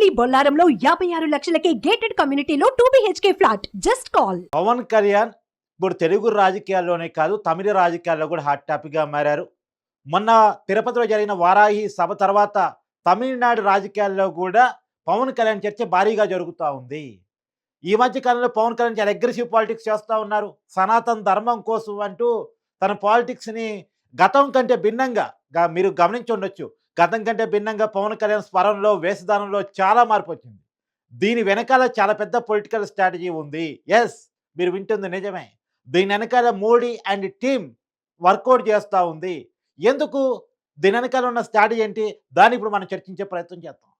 కొంపల్లి బొల్లారంలో యాభై ఆరు లక్షలకే గేటెడ్ కమ్యూనిటీలో two BHK flat just call Pawan Kalyan ఇప్పుడు తెలుగు రాజకీయాల్లోనే కాదు తమిళ రాజకీయాల్లో కూడా హాట్ టాపిక్గా మారారు. మొన్న తిరుపతిలో జరిగిన వారాహి సభ తర్వాత తమిళనాడు రాజకీయాల్లో కూడా పవన్ కళ్యాణ్ చర్చ భారీగా జరుగుతూ ఉంది. ఈ మధ్య కాలంలో పవన్ కళ్యాణ్ చాలా అగ్రెసివ్ పాలిటిక్స్ చేస్తూ ఉన్నారు. సనాతన ధర్మం కోసం అంటూ తన పాలిటిక్స్ని గతం కంటే భిన్నంగా మీరు గమనించి ఉండొచ్చు. గతం కంటే భిన్నంగా పవన్ కళ్యాణ్ స్వరంలో వేషధానంలో చాలా మార్పు వచ్చింది. దీని వెనకాల చాలా పెద్ద పొలిటికల్ స్ట్రాటజీ ఉంది. ఎస్ మీరు వింటుంది నిజమే. దీని వెనకాల మోడీ అండ్ టీమ్ వర్కౌట్ చేస్తూ ఉంది. ఎందుకు? దీని వెనకాల ఉన్న స్ట్రాటజీ ఏంటి? దాన్ని ఇప్పుడు మనం చర్చించే ప్రయత్నం చేద్దాం.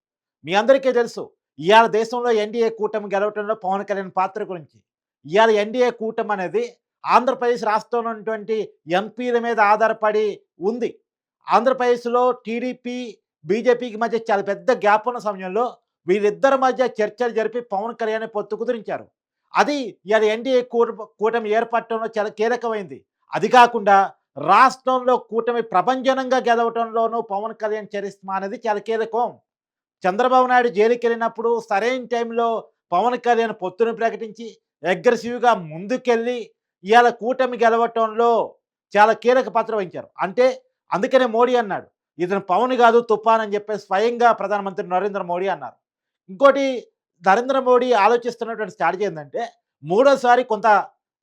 మీ అందరికీ తెలుసు ఇవాళ దేశంలో ఎన్డీఏ కూటమి గెలవటంలో పవన్ కళ్యాణ్ పాత్ర గురించి. ఇవాళ ఎన్డీఏ కూటమి అనేది ఆంధ్రప్రదేశ్ రాష్ట్రంలో ఉన్నటువంటి ఎంపీల మీద ఆధారపడి ఉంది. ఆంధ్రప్రదేశ్లో టీడీపీ బీజేపీకి మధ్య చాలా పెద్ద గ్యాప్ ఉన్న సమయంలో వీరిద్దరి మధ్య చర్చలు జరిపి పవన్ కళ్యాణ్ పొత్తు కుదిరించారు. అది ఇవాళ ఎన్డీఏ కూట- కూటమి ఏర్పడటంలో చాలా కీలకమైంది. అది కాకుండా రాష్ట్రంలో కూటమి ప్రపంచనంగా గెలవటంలోనూ పవన్ కళ్యాణ్ చరిస్మా అనేది చాలా కీలకం. చంద్రబాబు నాయుడు జైలుకి వెళ్ళినప్పుడు సరైన టైంలో పవన్ కళ్యాణ్ పొత్తును ప్రకటించి అగ్రెసివ్గా ముందుకెళ్ళి ఇవాళ కూటమి గెలవటంలో చాలా కీలక పాత్ర వహించారు. అంటే అందుకనే మోడీ అన్నాడు ఇతను పవన్ కాదు తుఫాన్ అని చెప్పి స్వయంగా ప్రధానమంత్రి నరేంద్ర మోడీ అన్నారు. ఇంకోటి నరేంద్ర మోడీ ఆలోచిస్తున్నటువంటి స్ట్రాటజీ ఏంటంటే మూడోసారి కొంత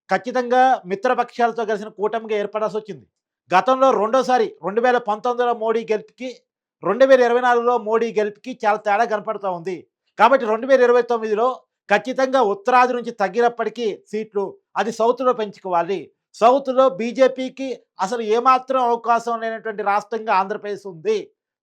ఖచ్చితంగా మిత్రపక్షాలతో కలిసిన కూటమిగా ఏర్పడాల్సి వచ్చింది. గతంలో రెండోసారి రెండు వేల పంతొమ్మిదిలో మోడీ గెలుపుకి రెండు వేల ఇరవై నాలుగులో మోడీ గెలుపుకి చాలా తేడా కనపడుతూ ఉంది. కాబట్టి రెండు వేల ఇరవై తొమ్మిదిలో ఖచ్చితంగా ఉత్తరాది నుంచి తగ్గినప్పటికీ సీట్లు అది సౌత్లో పెంచుకోవాలి. సౌత్లో బీజేపీకి అసలు ఏమాత్రం అవకాశం లేనటువంటి రాష్ట్రంగా ఆంధ్రప్రదేశ్ ఉంది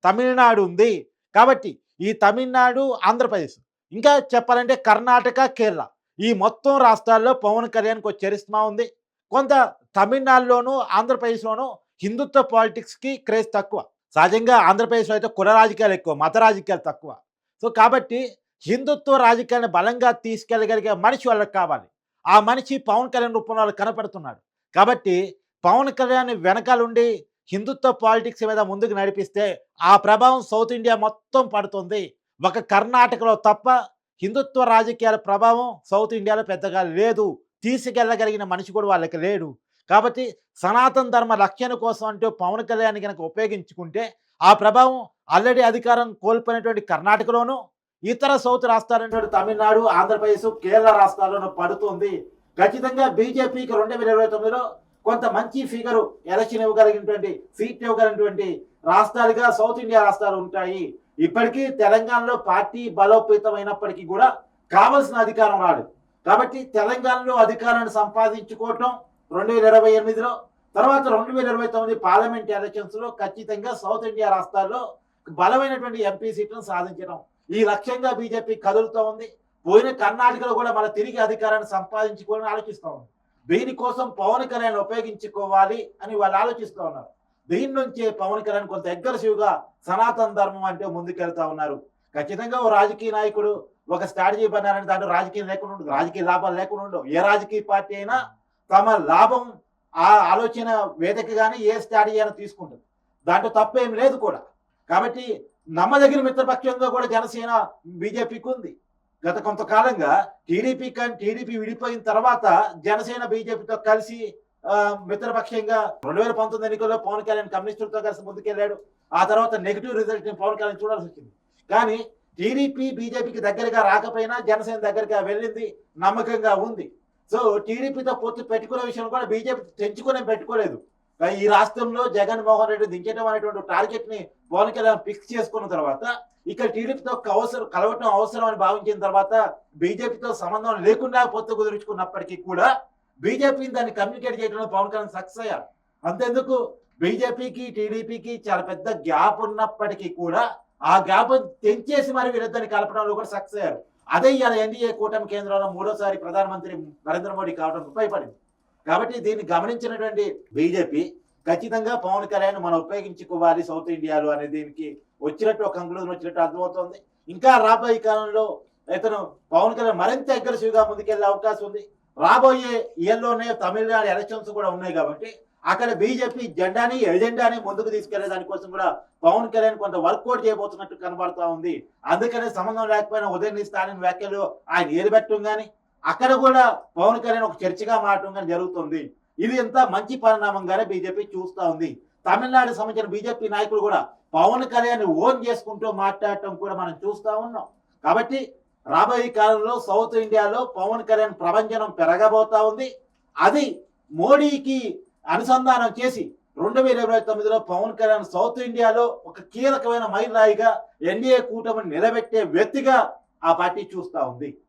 తమిళనాడు ఉంది. కాబట్టి ఈ తమిళనాడు ఆంధ్రప్రదేశ్. ఇంకా చెప్పాలంటే కర్ణాటక కేరళ. ఈ మొత్తం రాష్ట్రాల్లో పవన్ కళ్యాణ్కి ఒక చరిస్మా ఉంది. కొంత తమిళనాడులోను ఆంధ్రప్రదేశ్లోనూ హిందుత్వ పాలిటిక్స్కి క్రేజ్ తక్కువ. సహజంగా ఆంధ్రప్రదేశ్లో అయితే కుల రాజకీయాలు ఎక్కువ మత రాజకీయాలు తక్కువ. సో కాబట్టి హిందుత్వ రాజకీయాన్ని బలంగా తీసుకెళ్ళగలిగే మనిషి వాళ్ళకి కావాలి. ఆ మనిషి పవన్ కళ్యాణ్ రూపంలో వాళ్ళు కనపడుతున్నాడు. కాబట్టి పవన్ కళ్యాణ్ వెనకాలండి హిందుత్వ పాలిటిక్స్ మీద ముందుకు నడిపిస్తే ఆ ప్రభావం సౌత్ ఇండియా మొత్తం పడుతుంది. ఒక కర్ణాటకలో తప్ప హిందుత్వ రాజకీయాల ప్రభావం సౌత్ ఇండియాలో పెద్దగా లేదు. తీసుకెళ్ళగలిగిన మనిషి కూడా వాళ్ళకి లేడు. కాబట్టి సనాతన ధర్మ రక్షణ కోసం అంటూ పవన్ కళ్యాణ్ కనుక ఉపయోగించుకుంటే ఆ ప్రభావం ఆల్రెడీ అధికారం కోల్పోయినటువంటి కర్ణాటకలోను ఇతర సౌత్ రాష్ట్రాలైనటువంటి తమిళనాడు ఆంధ్రప్రదేశ్ కేరళ రాష్ట్రాల్లోనూ పడుతుంది. ఖచ్చితంగా బీజేపీకి రెండు వేల ఇరవై తొమ్మిదిలో కొంత మంచి ఫిగరు ఎలక్షన్ ఇవ్వగలిగినటువంటి సీట్ ఇవ్వగలిగినటువంటి రాష్ట్రాలుగా సౌత్ ఇండియా రాష్ట్రాలు ఉంటాయి. ఇప్పటికీ తెలంగాణలో పార్టీ బలోపేతమైనప్పటికీ కూడా కావలసిన అధికారం రాలేదు. కాబట్టి తెలంగాణలో అధికారాన్ని సంపాదించుకోవటం రెండు వేల ఇరవై ఎనిమిదిలో తర్వాత రెండు వేల ఇరవై తొమ్మిది పార్లమెంట్ ఎలక్షన్స్లో ఖచ్చితంగా సౌత్ ఇండియా రాష్ట్రాల్లో బలమైనటువంటి ఎంపీ సీట్లను సాధించడం. ఈ లక్ష్యంగా బీజేపీ కదులుతూ ఉంది పోయిన కర్ణాటకలో కూడా మన తిరిగి అధికారాన్ని సంపాదించుకోవాలని ఆలోచిస్తూ ఉన్నారు దీనికోసం పవన్ కళ్యాణ్ ఉపయోగించుకోవాలి అని వాళ్ళు ఆలోచిస్తూ ఉన్నారు. దీని నుంచే పవన్ కళ్యాణ్ కొంత అగ్రెసివ్గా సనాతన ధర్మం అంటే ముందుకెళ్తా ఉన్నారు. ఖచ్చితంగా ఓ రాజకీయ నాయకుడు ఒక స్ట్రాటజీ పన్నారని దాంట్లో రాజకీయం లేకుండా ఉండదు. రాజకీయ లాభాలు లేకుండా ఉండవు. ఏ రాజకీయ పార్టీ అయినా తమ లాభం ఆ ఆలోచన వేదికగానే ఏ స్ట్రాటజీ అయినా తీసుకుంటుంది. దాంట్లో తప్పేం లేదు కూడా. కాబట్టి నమ్మదగిన మిత్రపక్షంగా కూడా జనసేన బీజేపీకి ఉంది. గత కొంతకాలంగా టీడీపీ కానీ టీడీపీ విడిపోయిన తర్వాత జనసేన బీజేపీతో కలిసి మిత్రపక్షంగా రెండు వేల పంతొమ్మిది ఎన్నికల్లో పవన్ కళ్యాణ్ కమ్యూనిస్టులతో కలిసి ముందుకెళ్ళాడు ఆ తర్వాత నెగిటివ్ రిజల్ట్ పవన్ కళ్యాణ్ చూడాల్సి వచ్చింది. కానీ టీడీపీ బీజేపీకి దగ్గరగా రాకపోయినా జనసేన దగ్గరగా వెళ్ళింది నమ్మకంగా ఉంది. సో టీడీపీతో పొత్తు పెట్టుకునే విషయం కూడా బీజేపీ తెంచుకునే పెట్టుకోలేదు. ఈ రాష్ట్రంలో జగన్మోహన్ రెడ్డి దించడం అనేటువంటి టార్గెట్ని పవన్ కళ్యాణ్ ఫిక్స్ చేసుకున్న తర్వాత ఇక్కడ టీడీపీతో అవసరం కలవటం అవసరం అని భావించిన తర్వాత బీజేపీతో సంబంధం లేకుండా పొత్తు కుదుర్చుకున్నప్పటికీ కూడా బీజేపీని దాన్ని కమ్యూనికేట్ చేయడంలో పవన్ కళ్యాణ్ సక్సెస్ అయ్యారు. అంతెందుకు? బీజేపీకి టీడీపీకి చాలా పెద్ద గ్యాప్ ఉన్నప్పటికీ కూడా ఆ గ్యాప్ తెంచేసి మరి వీరిద్దరిని కలపడంలో కూడా సక్సెస్ అయ్యారు. అదే ఇవాళ ఎన్డీఏ కూటమి కేంద్రంలో మూడోసారి ప్రధానమంత్రి నరేంద్ర మోడీ కావడం ఉపయోగపడింది. కాబట్టి దీన్ని గమనించినటువంటి బీజేపీ ఖచ్చితంగా పవన్ కళ్యాణ్ మనం ఉపయోగించుకోవాలి సౌత్ ఇండియాలో అనే దీనికి వచ్చినట్టు ఒక కంక్లూజన్ వచ్చినట్టు అర్థమవుతుంది. ఇంకా రాబోయే కాలంలో ఇతను పవన్ కళ్యాణ్ మరింత అగ్రెసివ్గా ముందుకెళ్ళే అవకాశం ఉంది. రాబోయే ఇయర్లోనే తమిళనాడు ఎలక్షన్స్ కూడా ఉన్నాయి కాబట్టి అక్కడ బీజేపీ జెండాని ఎజెండాని ముందుకు తీసుకెళ్ళే దానికోసం కూడా పవన్ కళ్యాణ్ కొంత వర్కౌట్ చేయబోతున్నట్టు కనబడతా ఉంది. అందుకనే సంబంధం లేకపోయినా ఉదయం స్థానిక వ్యాఖ్యలు ఆయన ఏలుపెట్టడం కానీ అక్కడ కూడా పవన్ కళ్యాణ్ ఒక చర్చగా మారటం కానీ జరుగుతుంది. ఇది ఎంత మంచి పరిణామంగానే బీజేపీ చూస్తూ ఉంది. తమిళనాడు సంబంధించిన బీజేపీ నాయకులు కూడా పవన్ కళ్యాణ్ ఓన్ చేసుకుంటూ మాట్లాడటం కూడా మనం చూస్తూ ఉన్నాం. కాబట్టి రాబోయే కాలంలో సౌత్ ఇండియాలో పవన్ కళ్యాణ్ ప్రపంచం పెరగబోతా ఉంది. అది మోడీకి అనుసంధానం చేసి రెండు వేల ఇరవై తొమ్మిదిలో పవన్ కళ్యాణ్ సౌత్ ఇండియాలో ఒక కీలకమైన మైలురాయిగా ఎన్డీఏ కూటమిని నిలబెట్టే వ్యక్తిగా ఆ పార్టీ చూస్తూ ఉంది.